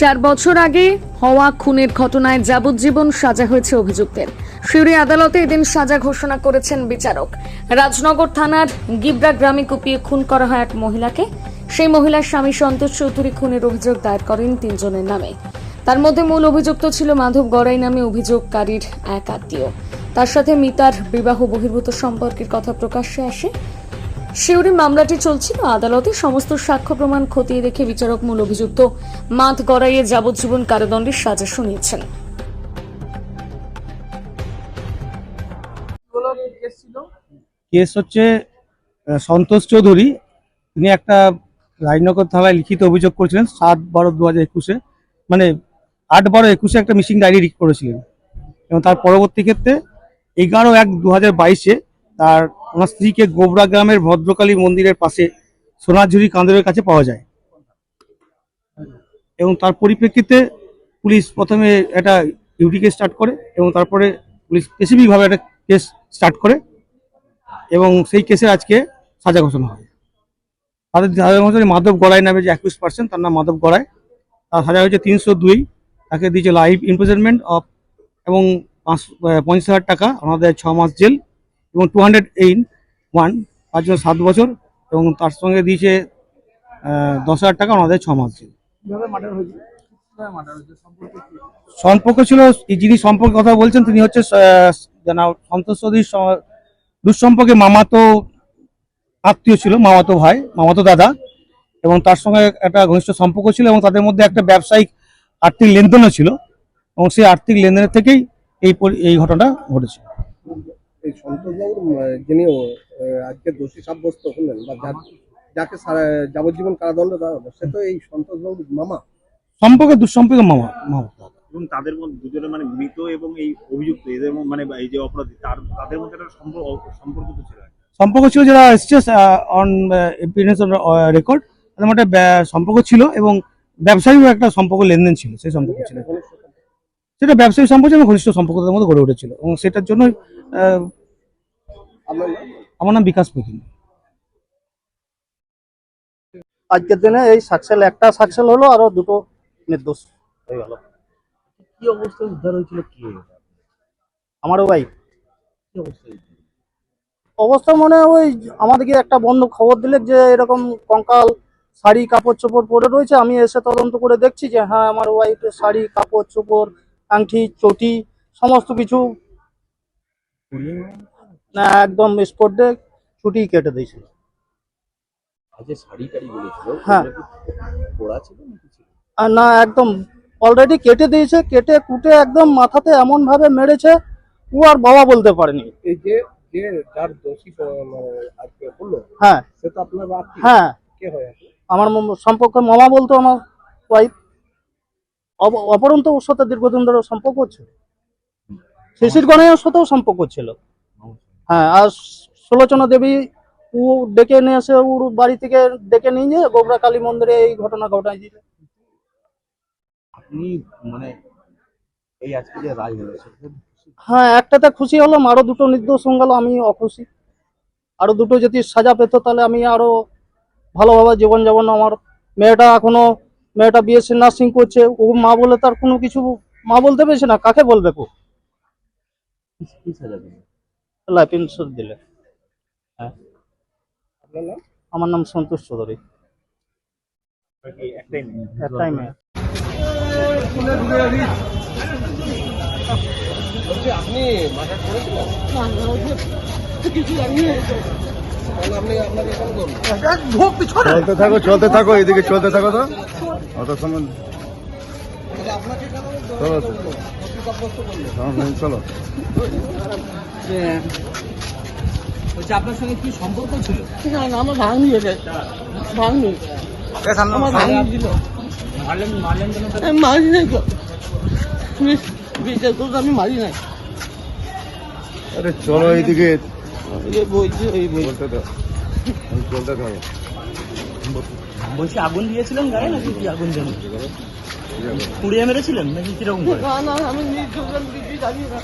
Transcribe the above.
চার বছর আগে হওয়া খুনের ঘটনায় যাবজ্জীবন সাজা হয়েছে অভিযুক্তের। সিউড়ি আদালতে এদিন সাজা ঘোষণা করেছেন বিচারক। রাজনগর থানার গিবরা গ্রামে কুপিয়ে খুন করা হয় এক মহিলাকে। সেই মহিলার স্বামী সন্তোষ চৌধুরী খুনের অভিযোগ দায়ের করেন তিনজনের নামে। তার মধ্যে মূল অভিযুক্ত ছিল মাধব গড়াই নামে অভিযোগকারীর এক আত্মীয়। তার সাথে মিতার বিবাহ বহির্ভূত সম্পর্কের কথা প্রকাশ্যে আসে। শিউরি মামলাটি চলছিল আদালতে। সমস্ত সাক্ষ্য প্রমাণ খতিয়ে দেখে বিচারক মূল অভিযুক্ত মাথ গড়াইয়ে যাবজ্জীবন কারাদণ্ডের সাজা শুনিয়েছেন। কেস হচ্ছে সন্তোষ চৌধুরী। তিনি একটা রাজনগর থানায় লিখিত অভিযোগ করেছিলেন সাত বারো দু হাজার একুশে। মানে আট বারো একুশে একটা মিসিং ডায়েরি করেছিলেন। এবং তার পরবর্তী ক্ষেত্রে এগারো এক দু হাজার বাইশে তার ওনার স্ত্রীকে গোবরা গ্রামের ভদ্রকালী মন্দিরের পাশে সোনাঝুরি কান্দরের কাছে পাওয়া যায়। এবং তার পরিপ্রেক্ষিতে পুলিশ প্রথমে একটা ইউডি কেস স্টার্ট করে এবং তারপরে পুলিশ স্পেসিফিকভাবে একটা কেস স্টার্ট করে এবং সেই কেসে আজকে সাজা ঘোষণা হয়। তাদের সাজা ঘোষণা মাধব গড়াই নামে যে একুশ পার্সেন্ট তার নাম মাধব গড়াই। তার সাজা হয়েছে তিনশো দুই। তাকে দিয়েছে লাইভ ইমপ্রিজনমেন্ট অফ এবং পাঁচ পঞ্চাশ হাজার টাকা। আমাদের ছ মাস জেল। এবং টু হান্ড্রেড এইন ওয়ান তার জন্য সাত বছর এবং তার সঙ্গে দিয়েছে দশ হাজার টাকা আমাদের ছ মাস জেল। সম্পর্ক ছিল এই যিনি সম্পর্কে কথা বলছেন তিনি হচ্ছে সন্তোষ চৌধুরীর দুঃসম্পর্কে মামাতো আত্মীয় ছিল মামাতো ভাই মামাতো দাদা এবং তার সঙ্গে একটা ঘনিষ্ঠ সম্পর্ক ছিল এবং তাদের মধ্যে একটা ব্যবসায়িক আর্থিক লেনদেনও ছিল এবং সেই আর্থিক লেনদেনের থেকেই এই পরি- এই ঘটনাটা ঘটেছে। এই সন্তোষবাবুর যিনি ও, আজকে দোষী সাব্যস্ত হলেন বা যার- যাকে যাবজ্জীবন কারাদণ্ড দেওয়া হলো সে তো এই সন্তোষবাবুর মামা। সম্পর্কে দুঃসম্পর্কে মামা দাদা এবং তাদের মধ্যে দুজনে মানে মৃত এবং এই অভিযুক্ত এদের মানে এই যে অপরাধী তার তাদের মধ্যে একটা সম্পর্ক সম্পর্ক তো ছিল সম্পর্ক ছিল যারা এসছে অন এভিডেন্স রেকর্ড তাদের মধ্যে ব্যা- সম্পর্ক ছিল এবং ব্যবসায়িক একটা সম্পর্ক লেনদেন ছিল সেই সম্পর্ক ছিল। সেটা ব্যবসায়িক সম্পর্ক এবং ঘনিষ্ঠ সম্পর্ক তাদের মধ্যে গড়ে উঠেছিল এবং সেটার জন্য আপনার নাম? আমার নাম বিকাশ প্রতিম আজকের দিনে এই সাকসেল একটা সাকসেল হলো আরও দুটো নির্দোষ। হয়ে গেল কি অবস্থায় উদ্ধার হয়েছিল কি? আমারও ভাই। কি অবস্থায় অবস্থা মনে হয় ওই আমাদেরকে একটা বন্ধু খবর দিলে যে এরকম কঙ্কাল শাড়ি কাপড় চোপড় পরে রয়েছে। আমি এসে তদন্ত করে দেখছি যে হ্যাঁ আমার ওয়াইফের শাড়ি কাপড় চোপড় আংটি চটি সমস্ত কিছু। একদম স্পট ডে ছুটি কেটে দিয়েছিল। হ্যাঁ। না একদম অলরেডি কেটে দিয়েছে কেটে কুটে একদম মাথাতে এমন ভাবে মেরেছে ও আর বাবা বলতে পারেনি। এই যে যে যার দোষী মানে আজকে হলো হ্যাঁ। সে তো আপনার আত্মীয় হ্যাঁ। কে হয় আমার মম- সম্পর্কে মামা বলতো আমার ওয়াইফ অপরন্ত ওর সাথে দীর্ঘদিন ধরে সম্পর্ক ছিল। শিশির গণের সাথেও সম্পর্ক ছিল। হ্যাঁ আর সুলোচনা দেবী ও ডেকে নিয়ে এসে ওর বাড়ি থেকে ডেকে নিয়ে গিয়ে গোবরা কালী মন্দিরে এই ঘটনা ঘটাই দিল। আপনি মানে এই আজকে যে রায় হলো হ্যাঁ একটাতে খুশি হলাম আরও দুটো নির্দোষ হয়ে গেল আমি অখুশি। আরও দুটো যদি সাজা পেতো তাহলে আমি আরও ভালোভাবে জীবনযাপন আমার। মেয়েটা এখনও মেয়েটা বিএসসি নার্সিং করছে ও মা বলে তার কোনো কিছু মা বলতে পেরেছে না কাকে বলবে কো? সাজা লাইফ ইন্স্যুরেন্স দিলে। আপনার নাম? আমার নাম সন্তোষ চৌধুরী। একটাই মেয়ে। একটাই মেয়ে আপনি করেছিলেন? চলতে থাকো চলতে থাকো এদিকে চলতে থাকো তো। অত সময় চলো চলো, না না আমার ভাঙনি এটা ভাঙনি। আমার ভাঙনি দিল আমি মারি নাই তো। বিচার আমি মারি নাই। আরে চলো এইদিকে। বলছি আগুন দিয়েছিলাম গায়ে নাকি কি আগুন দেন পুড়িয়ে মেরেছিলেন নাকি কীরকম করে? না না আমি নির্যোজন দিদি জানি না।